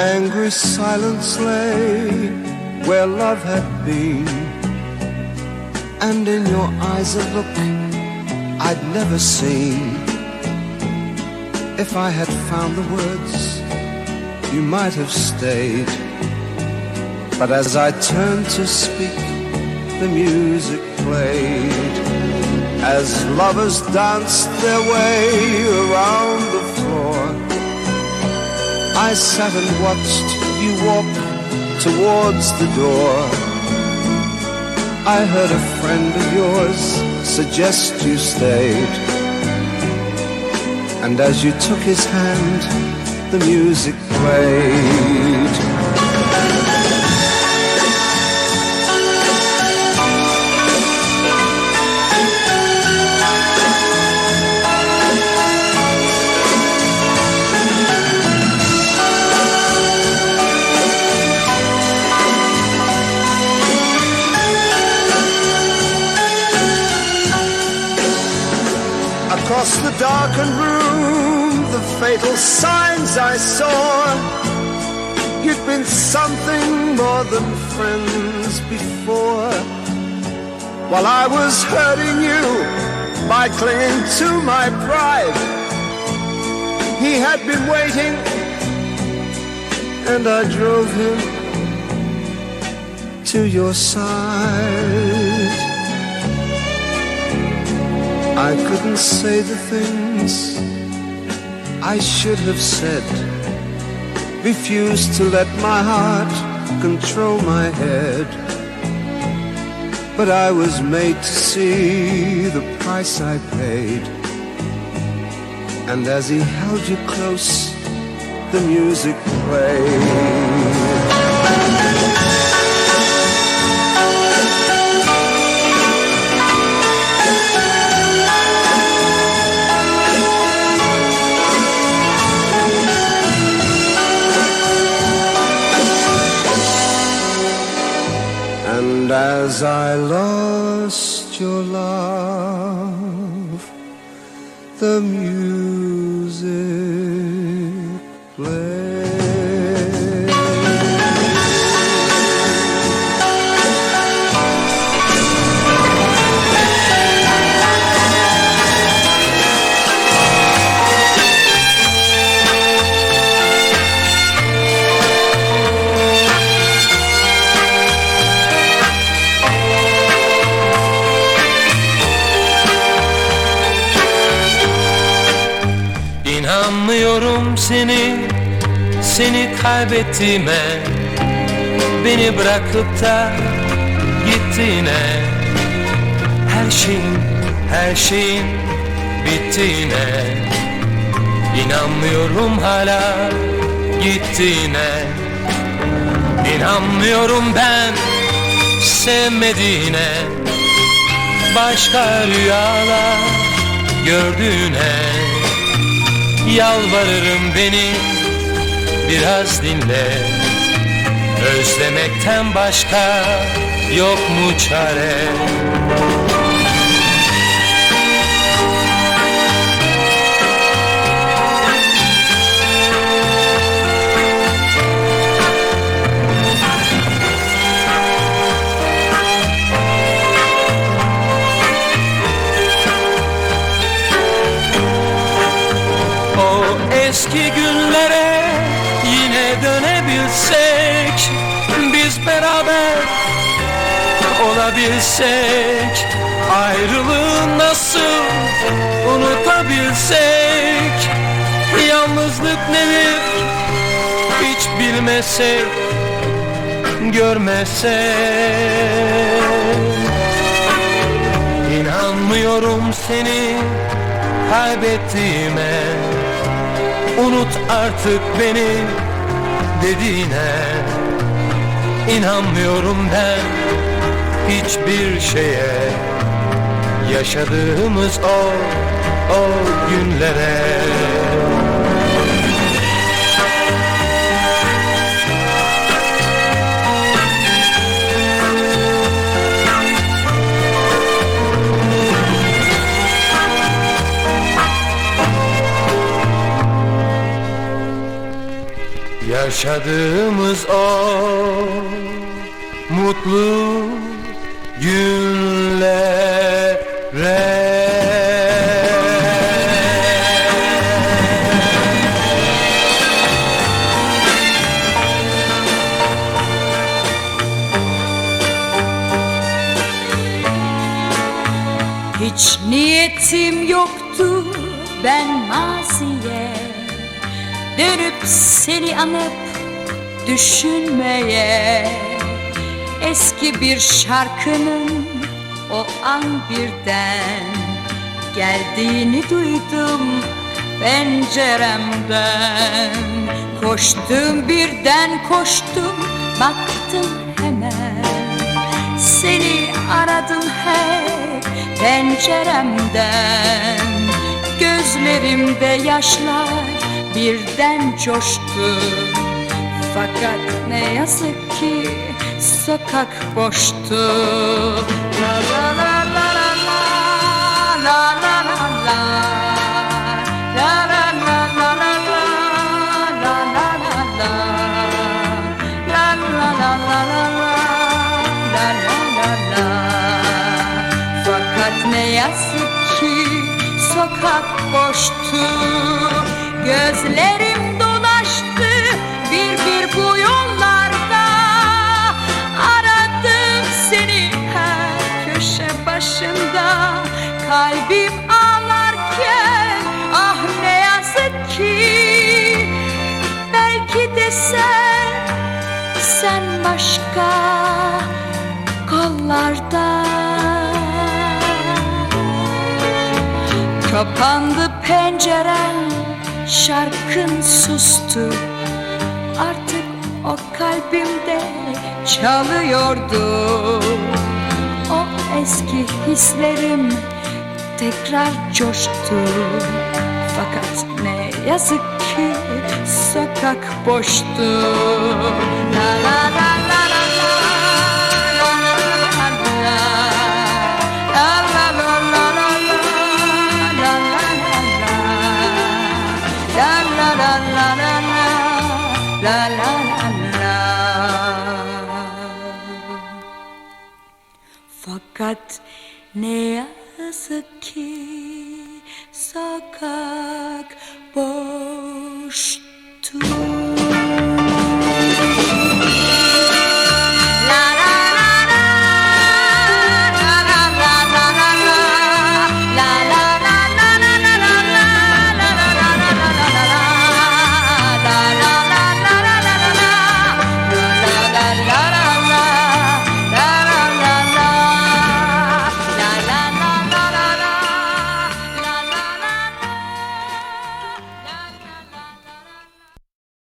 angry silence lay where love had been. And in your eyes a look I'd never seen. If I had found the words, you might have stayed. But as I turned to speak, the music played. As lovers danced their way around the I sat and watched you walk towards the door. I heard a friend of yours suggest you stayed. And as you took his hand, the music played. Across the darkened room, the fatal signs I saw. You'd been something more than friends before. While I was hurting you by clinging to my pride, he had been waiting, and I drove him to your side. I couldn't say the things I should have said. Refused to let my heart control my head. But I was made to see the price I paid. And as he held you close, the music played. As I lost your love, the music seni, kaybettiğime Beni bırakıp da gittiğine Her şeyin, her şeyin bittiğine İnanmıyorum hala gittiğine İnanmıyorum ben sevmediğine Başka rüyalar gördüğüne Yalvarırım beni. Biraz dinle. Özlemekten başka yok mu çare eski günlere yine dönebilsek Biz beraber olabilsek Ayrılığı nasıl unutabilsek Yalnızlık nedir hiç bilmesek Görmesek? İnanmıyorum seni kaybettiğime Unut artık beni dediğine İnanmıyorum ben. Hiçbir şeye Yaşadığımız o, o günlere Yaşadığımız o mutlu günlere. Hiç niyetim yoktu ben maziye Dönüp seni anıp düşünmeye Eski bir şarkının o an birden Geldiğini duydum penceremden. Koştum birden koştum baktım hemen. Seni aradım hep penceremden. Gözlerimde yaşlar birden coştu Fakat ne yazık ki sokak boştu La la la la la la la la la Fakat ne yazık ki sokak boştu Gözlerim dolaştı bir bir bu yollarda. Aradım seni her köşe başında. Kalbim ağlarken ah ne yazık ki. Belki de sen, sen başka kollarda. Kapandı pencerem, şarkın sustu. Artık o kalbimde çalıyordu. O eski hislerim tekrar coştu. Fakat ne yazık ki sokak boştu. La la la la la la la la la Fakat ne yazık ki sokak boş